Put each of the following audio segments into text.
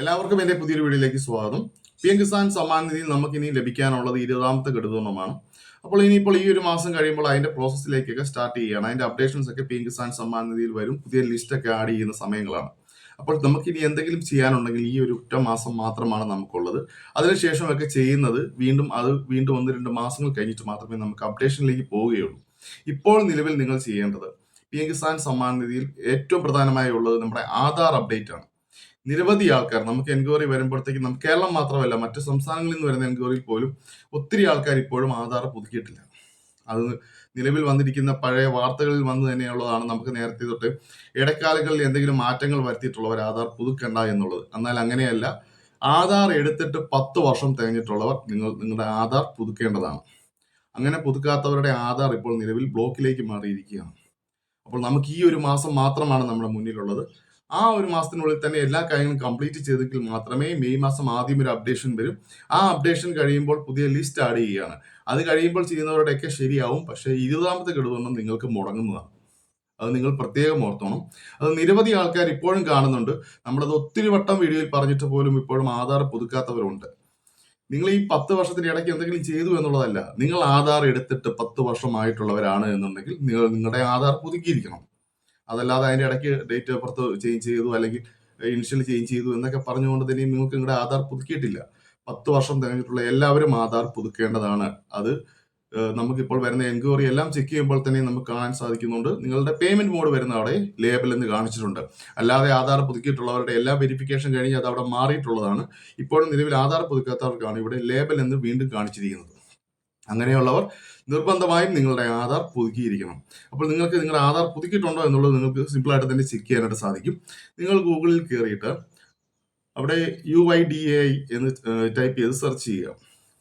എല്ലാവർക്കും എന്റെ പുതിയൊരു വീഡിയോയിലേക്ക് സ്വാഗതം. പി എം കിസാൻ സമ്മാൻ നിധി നമുക്ക് ഇനി ലഭിക്കാനുള്ളത് ഇരുപതാമത്തെ ഘടകമാണ് അപ്പോൾ ഇനിയിപ്പോൾ ഈ ഒരു മാസം കഴിയുമ്പോൾ അതിന്റെ പ്രോസസ്സിലേക്കൊക്കെ സ്റ്റാർട്ട് ചെയ്യുകയാണ്. അതിന്റെ അപ്ഡേഷൻസ് ഒക്കെ പി എം കിസാൻ സമ്മാൻ നിധിയിൽ വരും. പുതിയ ലിസ്റ്റൊക്കെ ആഡ് ചെയ്യുന്ന സമയങ്ങളാണ്. അപ്പോൾ നമുക്ക് ഇനി എന്തെങ്കിലും ചെയ്യാനുണ്ടെങ്കിൽ ഈ ഒരു ഒറ്റ മാസം മാത്രമാണ് നമുക്കുള്ളത്. അതിനുശേഷമൊക്കെ ചെയ്യുന്നത് വീണ്ടും അത് വീണ്ടും ഒന്ന് രണ്ട് മാസങ്ങൾ കഴിഞ്ഞിട്ട് മാത്രമേ നമുക്ക് അപ്ഡേഷനിലേക്ക് പോവുകയുള്ളൂ. ഇപ്പോൾ നിലവിൽ നിങ്ങൾ ചെയ്യേണ്ടത് പി എം കിസാൻ സമ്മാൻ നിധിയിൽ ഏറ്റവും പ്രധാനമായി ഉള്ളത് നമ്മുടെ ആധാർ അപ്ഡേറ്റ് ആണ്. നിരവധി ആൾക്കാർ നമുക്ക് എൻക്വയറി വരുമ്പോഴത്തേക്കും നമുക്ക് കേരളം മാത്രമല്ല മറ്റു സംസ്ഥാനങ്ങളിൽ നിന്ന് വരുന്ന എൻക്വയറിയിൽ പോലും ഒത്തിരി ആൾക്കാർ ഇപ്പോഴും ആധാർ പുതുക്കിയിട്ടില്ല. അത് നിലവിൽ വന്നിരിക്കുന്ന പഴയ വാർത്തകളിൽ വന്നു തന്നെയുള്ളതാണ് നമുക്ക് നേരത്തെ തൊട്ട് ഇടക്കാലങ്ങളിൽ എന്തെങ്കിലും മാറ്റങ്ങൾ വരുത്തിയിട്ടുള്ളവർ ആധാർ പുതുക്കണ്ട എന്നുള്ളത്. എന്നാൽ അങ്ങനെയല്ല ആധാർ എടുത്തിട്ട് പത്ത് വർഷം തികഞ്ഞിട്ടുള്ളവർ നിങ്ങൾ നിങ്ങളുടെ ആധാർ പുതുക്കേണ്ടതാണ്. അങ്ങനെ പുതുക്കാത്തവരുടെ ആധാർ ഇപ്പോൾ നിലവിൽ ബ്ലോക്കിലേക്ക് മാറിയിരിക്കുകയാണ്. അപ്പോൾ നമുക്ക് ഈ ഒരു മാസം മാത്രമാണ് നമ്മുടെ മുന്നിലുള്ളത്. ആ ഒരു മാസത്തിനുള്ളിൽ തന്നെ എല്ലാ കാര്യങ്ങളും കംപ്ലീറ്റ് ചെയ്തെങ്കിൽ മാത്രമേ മെയ് മാസം ആദ്യം ഒരു അപ്ഡേഷൻ വരും. ആ അപ്ഡേഷൻ കഴിയുമ്പോൾ പുതിയ ലിസ്റ്റ് ആഡ് ചെയ്യുകയാണ്. അത് കഴിയുമ്പോൾ ചെയ്യുന്നവരുടെയൊക്കെ ശരിയാവും. പക്ഷേ ഇരുപതാമത്തെ ഘടുവൊന്നും നിങ്ങൾക്ക് മുടങ്ങുന്നതാണ്. അത് നിങ്ങൾ പ്രത്യേകം ഓർത്തോണം. അത് നിരവധി ആൾക്കാർ ഇപ്പോഴും കാണുന്നുണ്ട്. നമ്മളത് ഒത്തിരി വട്ടം വീഡിയോയിൽ പറഞ്ഞിട്ട് പോലും ഇപ്പോഴും ആധാർ പുതുക്കാത്തവരുണ്ട്. നിങ്ങൾ ഈ പത്ത് വർഷത്തിന് ഇടയ്ക്ക് എന്തെങ്കിലും ചെയ്തു എന്നുള്ളതല്ല. നിങ്ങൾ ആധാർ എടുത്തിട്ട് പത്ത് വർഷമായിട്ടുള്ളവരാണ് എന്നുണ്ടെങ്കിൽ നിങ്ങൾ നിങ്ങളുടെ ആധാർ പുതുക്കിയിരിക്കണം. അതല്ലാതെ അതിന്റെ ഇടയ്ക്ക് ഡേറ്റ് ഓഫ് ബർത്ത് ചേഞ്ച് ചെയ്തു അല്ലെങ്കിൽ ഇനിഷ്യൽ ചേഞ്ച് ചെയ്തു എന്നൊക്കെ പറഞ്ഞുകൊണ്ട് തന്നെ നിങ്ങൾക്ക് നിങ്ങളുടെ ആധാർ പുതുക്കിയിട്ടില്ല. പത്ത് വർഷം തികഞ്ഞിട്ടുള്ള എല്ലാവരും ആധാർ പുതുക്കേണ്ടതാണ്. അത് നമുക്കിപ്പോൾ വരുന്ന എൻക്വയറി എല്ലാം ചെക്ക് ചെയ്യുമ്പോൾ തന്നെ നമുക്ക് കാണാൻ സാധിക്കുന്നുണ്ട്. നിങ്ങളുടെ പേയ്മെന്റ് മോഡ് വരുന്ന അവിടെ ലേബൽ എന്ന് കാണിച്ചിട്ടുണ്ട്. അല്ലാതെ ആധാർ പുതുക്കിയിട്ടുള്ളവരുടെ എല്ലാ വെരിഫിക്കേഷൻ കഴിഞ്ഞ് അത് അവിടെ മാറിയിട്ടുള്ളതാണ്. ഇപ്പോഴും നിലവിൽ ആധാർ പുതുക്കാത്തവർക്കാണ് ഇവിടെ ലേബൽ എന്ന് വീണ്ടും കാണിച്ചിരിക്കുന്നത്. അങ്ങനെയുള്ളവർ നിർബന്ധമായും നിങ്ങളുടെ ആധാർ പുതുക്കിയിരിക്കണം. അപ്പോൾ നിങ്ങൾക്ക് നിങ്ങളുടെ ആധാർ പുതുക്കിയിട്ടുണ്ടോ എന്നുള്ളത് നിങ്ങൾക്ക് സിമ്പിളായിട്ട് തന്നെ ചെക്ക് ചെയ്യാനായിട്ട് സാധിക്കും. നിങ്ങൾ ഗൂഗിളിൽ കയറിയിട്ട് അവിടെ യു ഐ ഡി എ എന്ന് ടൈപ്പ് ചെയ്ത് സെർച്ച് ചെയ്യുക.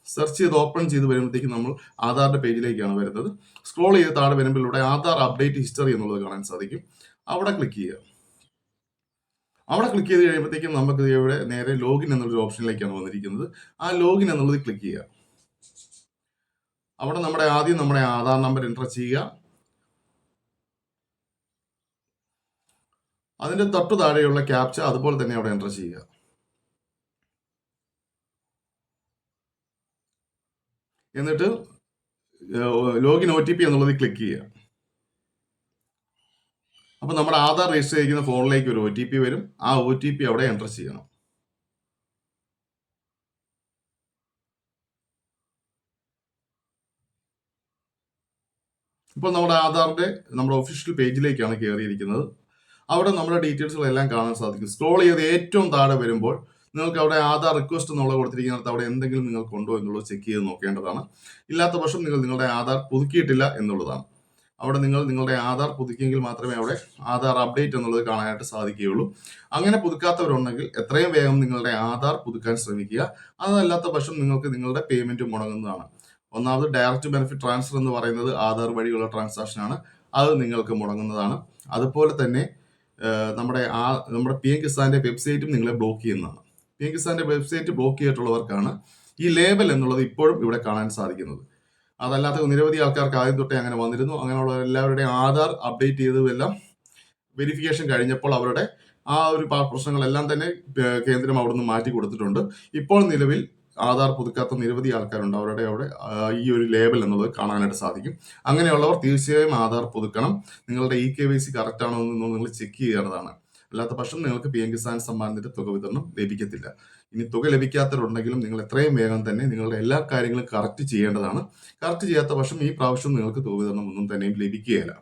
സെർച്ച് ചെയ്ത് ഓപ്പൺ ചെയ്ത് വരുമ്പോഴത്തേക്കും നമ്മൾ ആധാറിന്റെ പേജിലേക്കാണ് വരുന്നത്. സ്ക്രോൾ ചെയ്ത് താഴെ വരുമ്പോൾ ഇവിടെ ആധാർ അപ്ഡേറ്റ് ഹിസ്റ്ററി എന്നുള്ളത് കാണാൻ സാധിക്കും. അവിടെ ക്ലിക്ക് ചെയ്യുക. അവിടെ ക്ലിക്ക് ചെയ്ത് കഴിയുമ്പോഴത്തേക്കും നമുക്ക് ഇവിടെ നേരെ ലോഗിൻ എന്നുള്ളൊരു ഓപ്ഷനിലേക്കാണ് വന്നിരിക്കുന്നത്. ആ ലോഗിൻ എന്നുള്ളത് ക്ലിക്ക് ചെയ്യുക. അവിടെ നമ്മുടെ ആദ്യം നമ്മുടെ ആധാർ നമ്പർ എന്റർ ചെയ്യുക. അതിന്റെ തൊട്ടു താഴെയുള്ള ക്യാപ്ച അതുപോലെ തന്നെ അവിടെ എന്റർ ചെയ്യുക. എന്നിട്ട് ലോഗിൻ ഒ ടി പി എന്നുള്ളത് ക്ലിക്ക് ചെയ്യുക. അപ്പോൾ നമ്മുടെ ആധാർ രജിസ്റ്റർ ചെയ്തിരിക്കുന്ന ഫോണിലേക്ക് ഒരു ഒ ടി പി വരും. ആ ഒ ടി പി അവിടെ എന്റർ ചെയ്യണം. ഇപ്പോൾ നമ്മുടെ ആധാറിന്റെ നമ്മുടെ ഒഫീഷ്യൽ പേജിലേക്കാണ് കയറിയിരിക്കുന്നത്. അവിടെ നമ്മുടെ ഡീറ്റെയിൽസുകളെല്ലാം കാണാൻ സാധിക്കും. സ്ക്രോൾ ചെയ്ത് ഏറ്റവും താഴെ വരുമ്പോൾ നിങ്ങൾക്ക് അവിടെ ആധാർ റിക്വസ്റ്റ് എന്നുള്ള കൊടുത്തിരിക്കുന്നിടത്ത് അവിടെ എന്തെങ്കിലും നിങ്ങൾക്ക് ഉണ്ടോ എന്നുള്ളത് ചെക്ക് ചെയ്ത് നോക്കേണ്ടതാണ്. ഇല്ലാത്ത പക്ഷം നിങ്ങൾ നിങ്ങളുടെ ആധാർ പുതുക്കിയിട്ടില്ല എന്നുള്ളതാണ്. അവിടെ നിങ്ങൾ നിങ്ങളുടെ ആധാർ പുതുക്കിയെങ്കിൽ മാത്രമേ അവിടെ ആധാർ അപ്ഡേറ്റ് എന്നുള്ളത് കാണാനായിട്ട് സാധിക്കുകയുള്ളൂ. അങ്ങനെ പുതുക്കാത്തവരുണ്ടെങ്കിൽ എത്രയും വേഗം നിങ്ങളുടെ ആധാർ പുതുക്കാൻ ശ്രമിക്കുക. അതല്ലാത്ത പക്ഷം നിങ്ങൾക്ക് നിങ്ങളുടെ പേയ്മെന്റ് മുടങ്ങുന്നതാണ്. ഒന്നാമത് ഡയറക്റ്റ് ബെനിഫിറ്റ് ട്രാൻസ്ഫർ എന്ന് പറയുന്നത് ആധാർ വഴിയുള്ള ട്രാൻസാക്ഷൻ ആണ്. അത് നിങ്ങൾക്ക് മുടങ്ങുന്നതാണ്. അതുപോലെ തന്നെ നമ്മുടെ ആ നമ്മുടെ പി എം കിസാന്റെ വെബ്സൈറ്റും നിങ്ങളെ ബ്ലോക്ക് ചെയ്യുന്നതാണ്. പി എം കിസാന്റെ വെബ്സൈറ്റ് ബ്ലോക്ക് ചെയ്തിട്ടുള്ളവർക്കാണ് ഈ ലേബൽ എന്നുള്ളത് ഇപ്പോഴും ഇവിടെ കാണാൻ സാധിക്കുന്നത്. അതല്ലാത്ത നിരവധി ആൾക്കാർക്ക് ആദ്യം തൊട്ടേ അങ്ങനെ വന്നിരുന്നു. അങ്ങനെയുള്ള എല്ലാവരുടെയും ആധാർ അപ്ഡേറ്റ് ചെയ്തതെല്ലാം വെരിഫിക്കേഷൻ കഴിഞ്ഞപ്പോൾ അവരുടെ ആ ഒരു പ്രശ്നങ്ങളെല്ലാം തന്നെ കേന്ദ്രം അവിടുന്ന് മാറ്റി കൊടുത്തിട്ടുണ്ട്. ഇപ്പോൾ നിലവിൽ ആധാർ പുതുക്കാത്ത നിരവധി ആൾക്കാരുണ്ട്. അവരുടെ അവിടെ ഈ ഒരു ലേബൽ എന്നുള്ളത് കാണാനായിട്ട് സാധിക്കും. അങ്ങനെയുള്ളവർ തീർച്ചയായും ആധാർ പുതുക്കണം. നിങ്ങളുടെ e K Y C correct ആണോ എന്ന് നിങ്ങൾ ചെക്ക് ചെയ്യേണ്ടതാണ്. അല്ലാത്ത പക്ഷം നിങ്ങൾക്ക് പി എം കിസാൻ സമ്മാനത്തിന്റെ തുക വിതരണം ലഭിക്കത്തില്ല. ഇനി തുക ലഭിക്കാത്തവരുണ്ടെങ്കിലും നിങ്ങൾ എത്രയും വേഗം തന്നെ നിങ്ങളുടെ എല്ലാ കാര്യങ്ങളും കറക്റ്റ് ചെയ്യേണ്ടതാണ്. കറക്റ്റ് ചെയ്യാത്ത പക്ഷം ഈ പ്രാവശ്യം നിങ്ങൾക്ക് തുക വിതരണം ഒന്നും തന്നെയും ലഭിക്കുകയില്ല.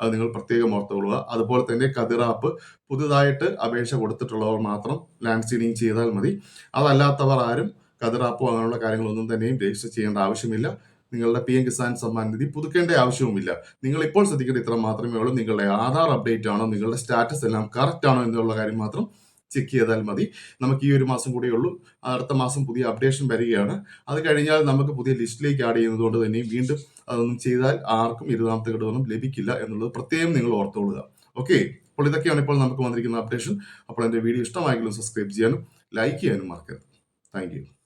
അത് നിങ്ങൾ പ്രത്യേകം ഓർത്തുകൊള്ളുക. അതുപോലെ തന്നെ കതിറാപ്പ് പുതുതായിട്ട് അപേക്ഷ കൊടുത്തിട്ടുള്ളവർ മാത്രം ലാൻഡ് സീഡിങ് ചെയ്താൽ മതി. അതല്ലാത്തവർ ആരും കതിറാപ്പോ അങ്ങനെയുള്ള കാര്യങ്ങളൊന്നും തന്നെയും രജിസ്റ്റർ ചെയ്യേണ്ട ആവശ്യമില്ല. നിങ്ങളുടെ പി എം കിസാൻ സമ്മാൻ നിധി പുതുക്കേണ്ട ആവശ്യവുമില്ല. നിങ്ങൾ ഇപ്പോൾ ശ്രദ്ധിക്കേണ്ട ഇത്ര മാത്രമേ ഉള്ളൂ. നിങ്ങളുടെ ആധാർ അപ്ഡേറ്റ് ആണോ നിങ്ങളുടെ സ്റ്റാറ്റസ് എല്ലാം കറക്റ്റ് ആണോ എന്നുള്ള കാര്യം മാത്രം ചെക്ക് ചെയ്താൽ മതി. നമുക്ക് ഈ ഒരു മാസം കൂടെ ഉള്ളൂ. അടുത്ത മാസം പുതിയ അപ്ഡേഷൻ വരികയാണ്. അത് കഴിഞ്ഞാൽ നമുക്ക് പുതിയ ലിസ്റ്റിലേക്ക് ആഡ് ചെയ്യുന്നതുകൊണ്ട് തന്നെയും തന്നെ വീണ്ടും അതൊന്നും ചെയ്താൽ ആർക്കും ഇരുപതാമത്തെ ഘടകമൊന്നും ലഭിക്കില്ല എന്നുള്ളത് പ്രത്യേകം നിങ്ങൾ ഓർത്തോളുക. ഓക്കെ അപ്പോൾ ഇതൊക്കെയാണ് ഇപ്പോൾ നമുക്ക് വന്നിരിക്കുന്ന അപ്ഡേഷൻ അപ്പോൾ എന്റെ വീഡിയോ ഇഷ്ടമായെങ്കിലും സബ്സ്ക്രൈബ് ചെയ്യാനും ലൈക്ക് ചെയ്യാനും മറക്കരുത്. താങ്ക്